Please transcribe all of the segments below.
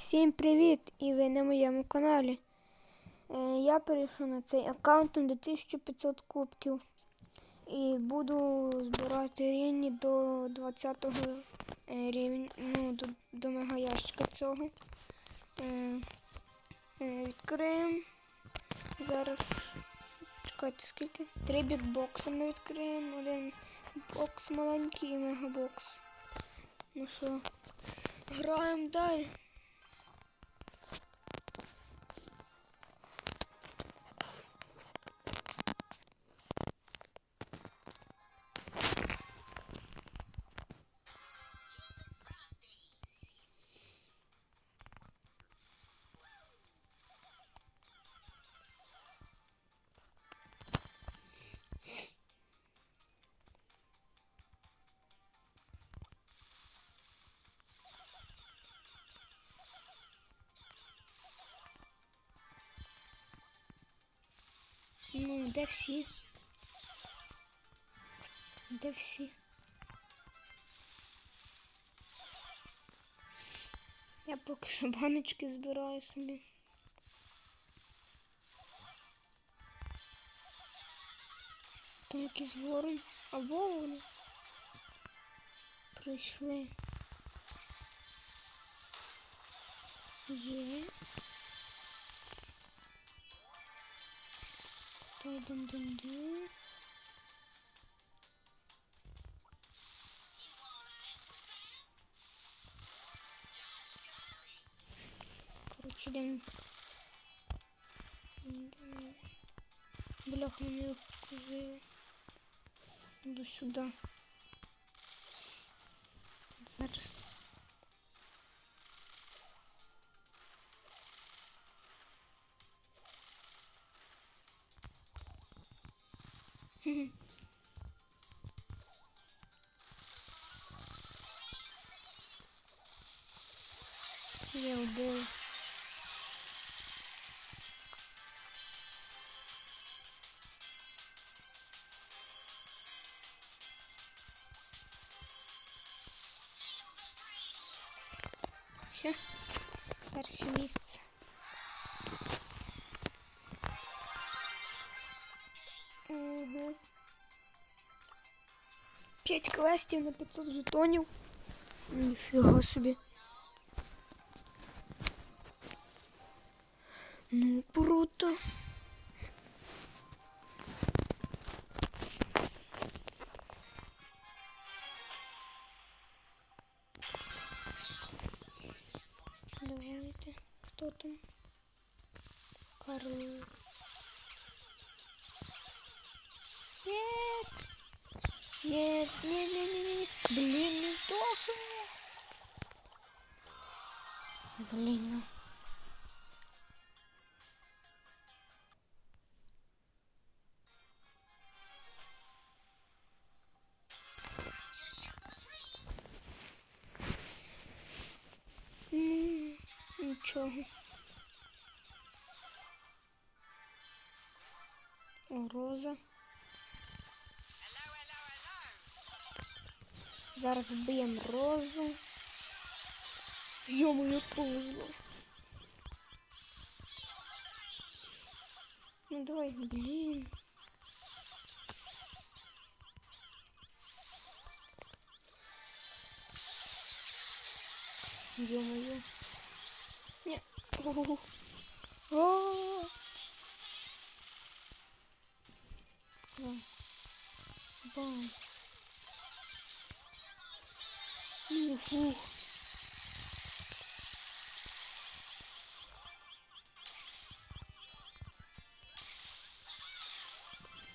Всім привіт! І ви на моєму каналі. Е, я перейшов на цей аккаунт до 1500 кубків. І буду збирати рівні до 20 рівня, ну, до, до мегаящика цього. Е, е, відкриємо. Зараз. Чекайте, скільки? Три бікбокси ми відкриємо. Один бокс маленький і мегабокс. Ну що, граємо далі. Де всі? Де всі? Я поки що баночки збираю собі. Там якийсь ворон. А ворони прийшли. Є. Тепер дум-дум-дум. Короче. Йдемо. Бляха, мене окружили. Іду сюди. Зараз. Я убил. Все. Перше місце. Угу. 5 квестів на 500 жетонів. Ніфіга собі. Давайте. Там? Карл. Нет. Нет, нет, нет, нет, нет. Блин, не сдохну. Блин, ну. Роза. Зараз вб'ємо розу. Йому як повезло. Ну давай, блін. Ё-моё. Не. О. О. Бам. Бам. Ух.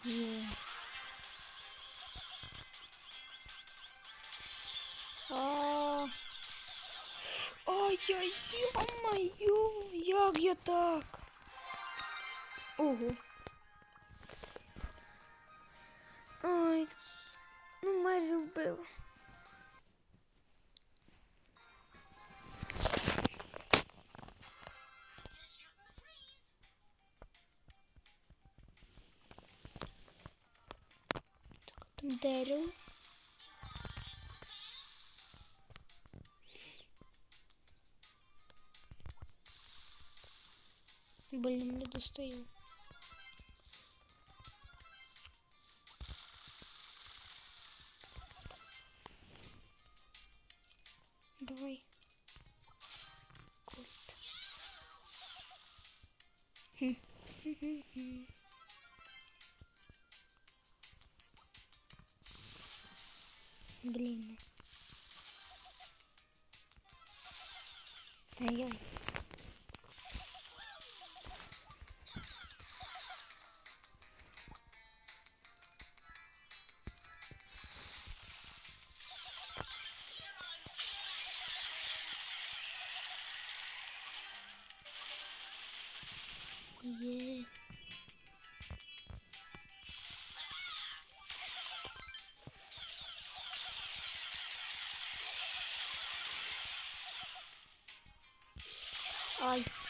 Е. А. Ай-яй, ё-моё, як я так? Ого. Майже. Так, там дерево. Блін, не достаю. Хм-хм-хм. Блін. Ай-яй. Є.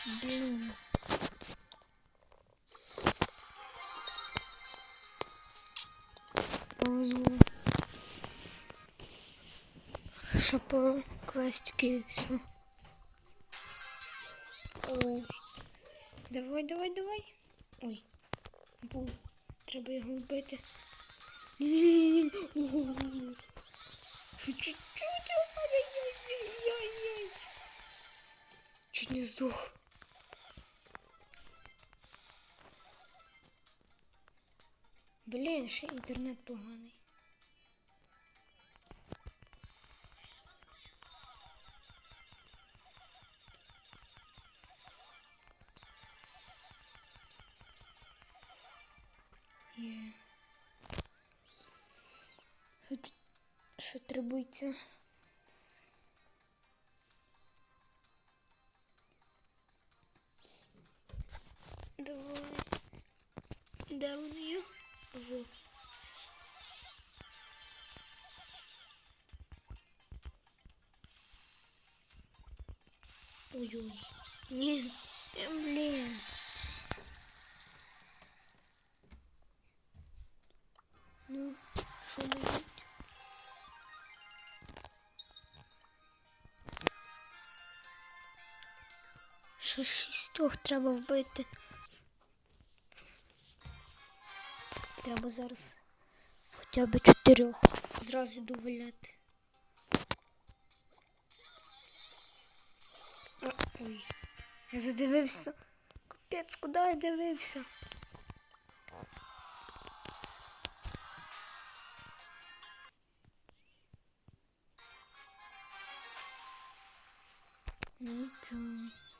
Ай, блін. Повезло. По квестики і все. Ой. Давай, давай, давай. Ой. Був. Треба його вбити. Ще чуть-чуть. Чуть не здох. Блін, ще інтернет поганий. Ой-ой. Ні, е, блін. Ну, що робити? Ще шістьох треба вбити. Треба зараз хоча б чотирьох зразу доваляти. Я задивився. Капець, куди я дивився? Окей.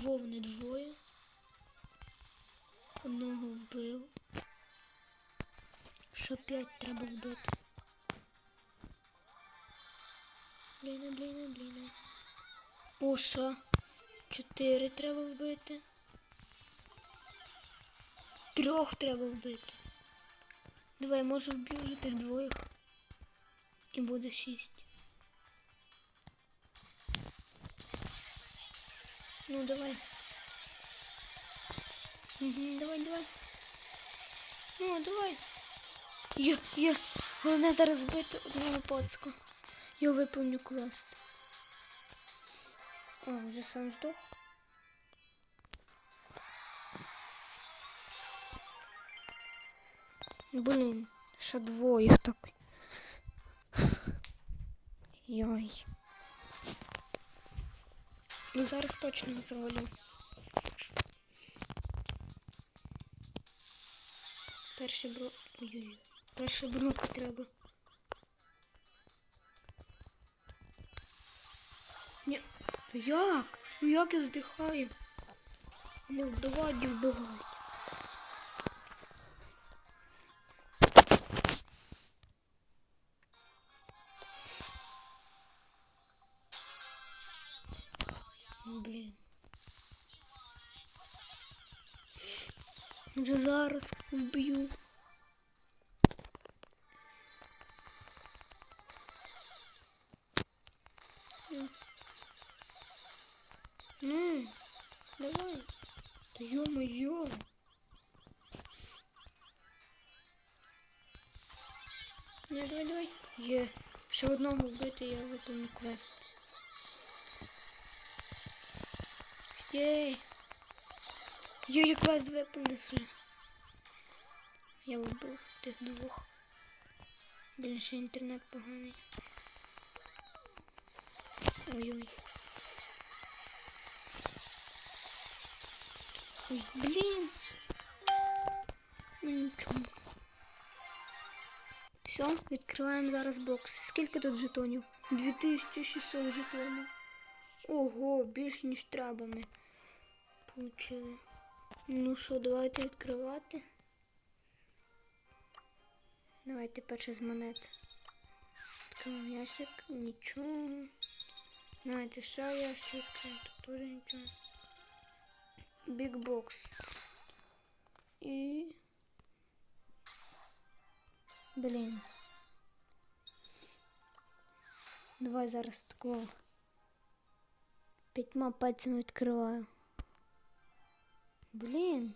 А вони двоє. Одного вбив. Що п'ять треба вбити. Блін, блін, блін. О, що? Чотири треба вбити. Трьох треба вбити. Давай, може вб'ю вже тих двоїх. І буде шість. Ну, давай. Давай, давай. Ну, давай. Є, є. Головне зараз вбити одного пацка. Я виповню квест. А, вже сам здох. Блін, ще двоє так. Йой. Ну зараз точно зроблю. Перший бро... Ой-ой. Перший брок треба. Ні. Ну як? Ну як я здихаю? Не давай, не вбивать. Вже зараз вб'ю. Ну, давай. Та ё-моё. Не, давай, давай. Є. Ще одного вбити, я виконую квест. Єй. Є, я квест виповнив. Я вбив тих двох. Блін, ще інтернет поганий. Ой-ой. Ой, блін. Ну нічого. Все, відкриваємо зараз бокс. Скільки тут жетонів? 2600 жетонів. Ого, більше ніж треба ми получили. Ну що, давайте відкривати. Давайте перше з монет. Відкриваємо ящик, нічого. Знаєте, що ящик, тут теж нічого. Box. І... Блін. Давай зараз такого. П'ятьма пальцями відкриваю. Блін.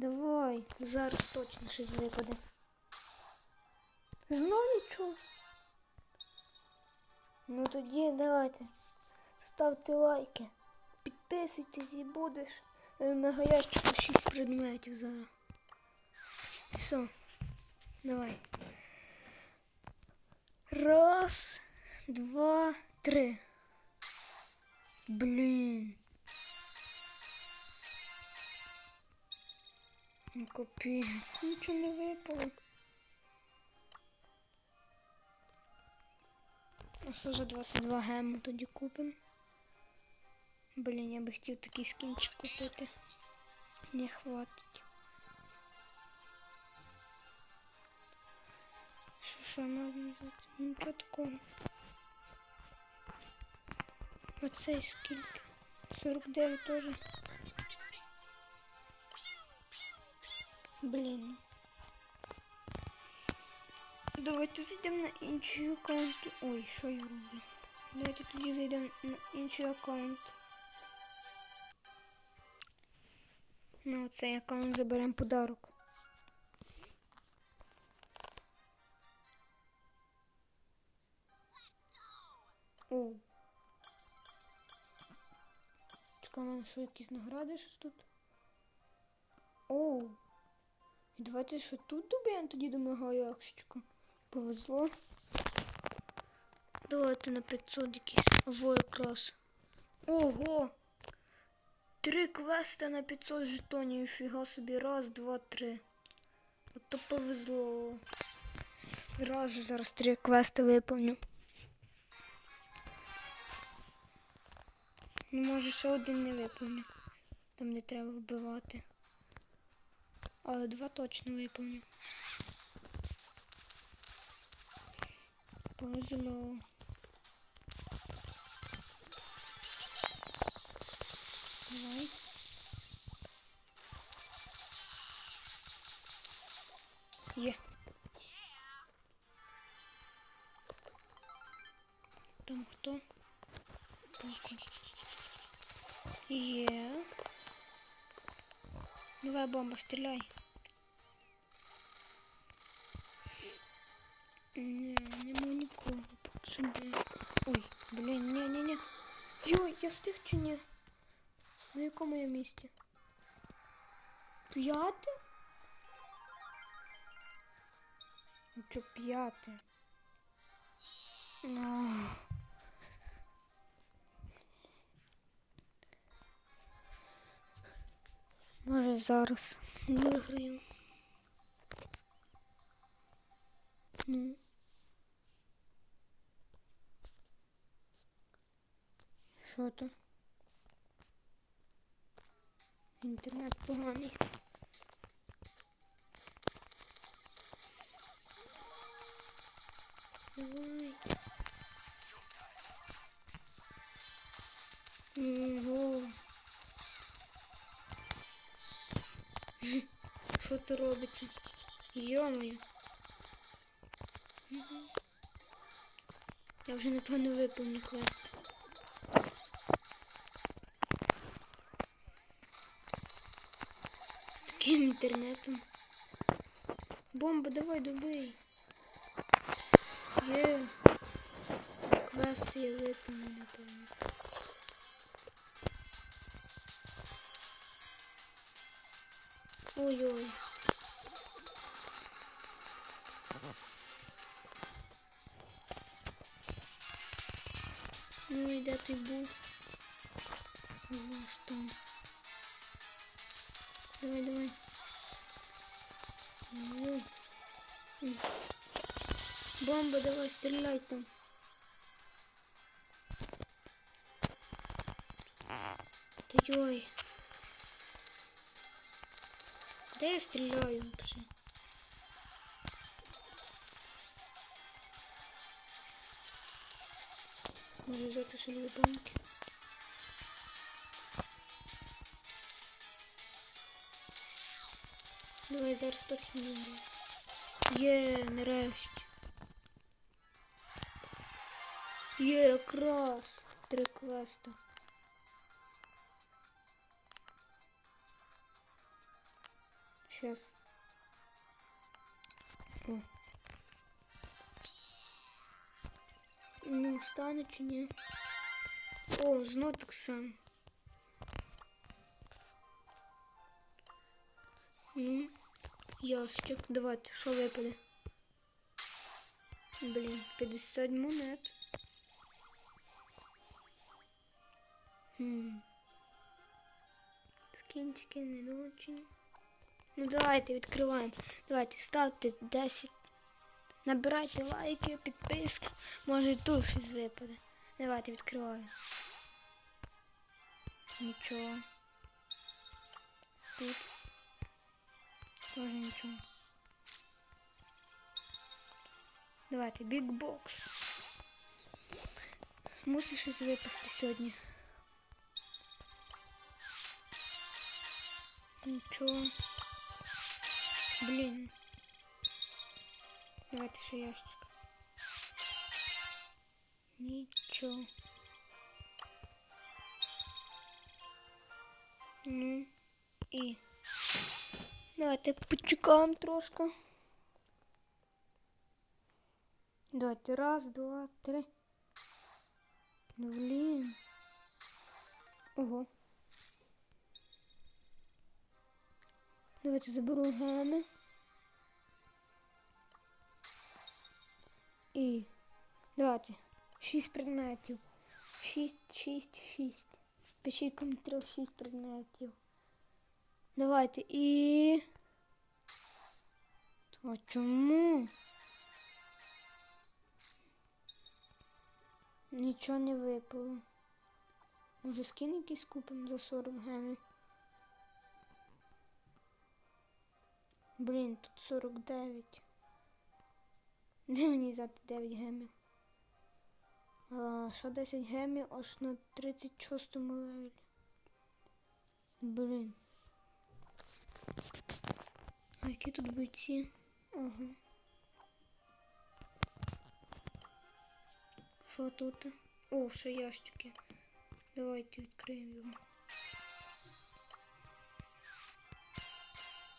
Давай, зараз точно щось випаде. Знов нічого. Ну тоді давайте. Ставте лайки. Підписуйтесь і будеш. Е, Мега ящику 6 предметів зараз. Все. Давай. Раз, два, три. Блін. Капець, нічого не випало. А що за 22 геми тоді купимо? Блін, я би хотів такий скінчик купити. Не хватить. Що ще можна взяти? Нічого такого. Оцей скільки? 49 теж. Блін. Давайте зайдемо на інший аккаунт. Ой, що я роблю? Давайте тоді зайдемо на інший аккаунт. На оцей аккаунт заберемо подарок. О. Мене що якісь награди щось тут? Оу. Давайте що тут доб'ємо тоді до мого ящичка. Повезло. Давайте на 500 якісь. Або якраз. Ого! Три квеста на 500 жетонів. Фіга собі. Раз, два, три. От то повезло. Зразу зараз три квести виповню. Ну, може, ще один не виповню. Там не треба вбивати. Але два точно виповню. Повезло. Давай. Є. Там хто? Поки. Є. Давай бомба, стріляй. Ні, нема нікого. Блін. Ой, блін, ні, ні, ні. Йой, я стих чи ні? На якому я місці? П'яте? Ну чо п'яте? Ах. Зараз виграю. Ну. Що то? Інтернет поганий. Давай. Ого. Що це робиться? Йомою. Я вже напевно виповню квест. класс. таким интернетом. Бомба, давай добий. Є. Квест я виповню, напевно. Ой-ой. Ну і де ти був? Ого, що? Давай, давай. Ой. М. Бомба, давай, стреляй там. Ты ой. Да я стреляю вообще. Може взяти ще дві банки. Давай зараз точно не буде. Є, нарешті. Є, якраз. Три квеста. Сейчас. Ну, стане чи ні? О, знов так само. Ну, ящик. Давайте, що випаде? Блін, 50 монет. Хм. Скінчики не очень. Ну давайте відкриваємо. Давайте ставте 10. Набирайте лайки, підписку. Може тут щось випаде. Давайте відкриваємо. Нічого. Тут. Тоже нічого. Давайте, бігбокс. Мусить щось випасти сьогодні. Нічого. Блін. Давайте ще ящик. Нічого. Ну і. Давайте почекаємо трошки. Давайте раз, два, три. Ну, блін. Ого. Давайте заберу гени. І давайте. Шість предметів. Шість, шість, шість. Пишіть коментарі шість предметів. Давайте і. То чому? Нічого не випало. Може скін якийсь купимо за 40 гемів? Блін, тут 49. Де мені взяти 9 гемів? А, що 10 гемів аж на 36 левелі. Блін. А які тут бойці? Ага. Що тут? О, ще ящики. Давайте відкриємо його.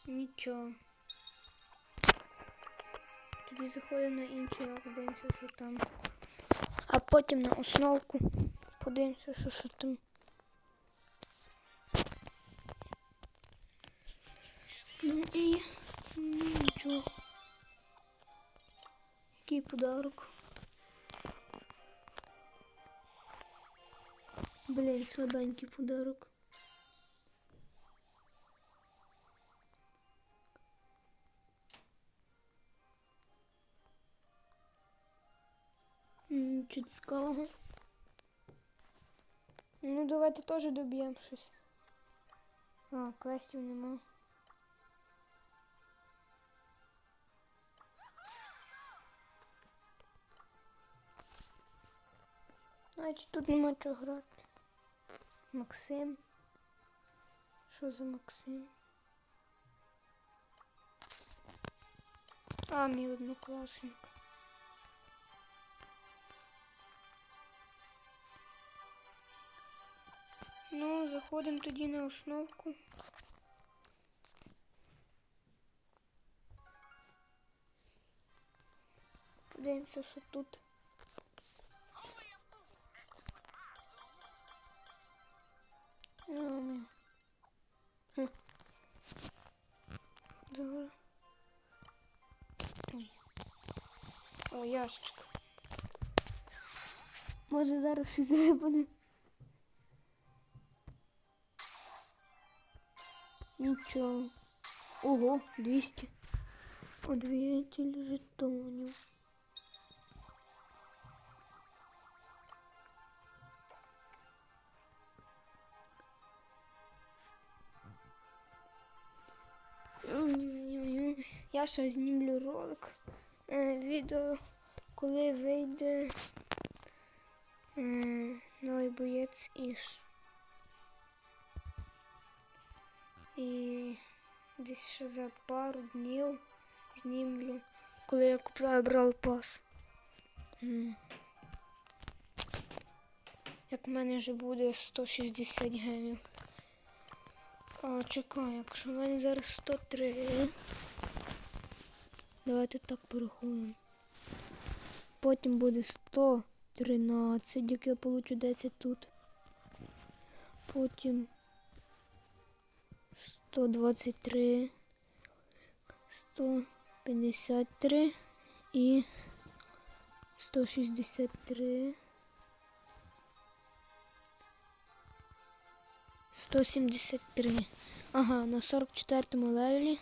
Нічого. Тоді заходимо на інший рак, дивимося, що там. А потім на основку подивимося, що, що там. Ну і ну, нічого. Який подарок. Блін, слабенький подарок. Чуть цікавого. Ну, давайте теж доб'ємо щось. А, квестів нема. Значить, тут нема чого грати. Максим. Що за Максим? А, мій однокласник. Ну, заходим туди на основку. Подивимося, что тут. Добре. О, ящик. Может, зараз щось випаде. Нічого. Ого, 200. Подвигатель жетонів. Я ще знімлю ролик. Е, відео, коли вийде е, новий боєць Іш. І десь ще за пару днів знімлю, коли я купляю Брал Пас. Як в мене вже буде 160 гемів. А, чекай, якщо в мене зараз 103. Давайте так порахуємо. Потім буде 113, як я получу 10 тут. Потім 123, 153 і 163. 173. Ага, на 44 левелі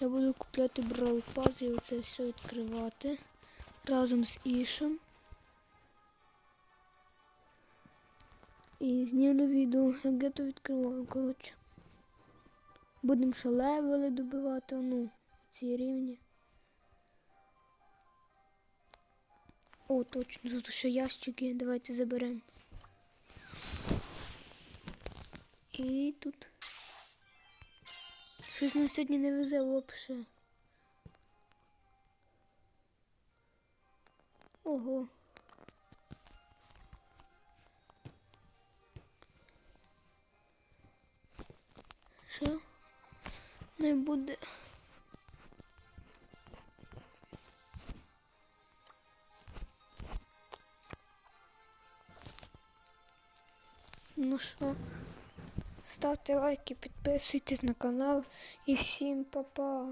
я буду купляти Brawl і оце все відкривати разом з Ішем. І знімлю відео, як я то відкриваю, коротше. Будемо ще левели добивати, ну, ці рівні. О, точно, тут ще ящики, давайте заберемо. І тут. Щось нам сьогодні не везе взагалі. Ого. Не буде. Ну що? Ставте лайки, підписуйтесь на канал і всім па-па!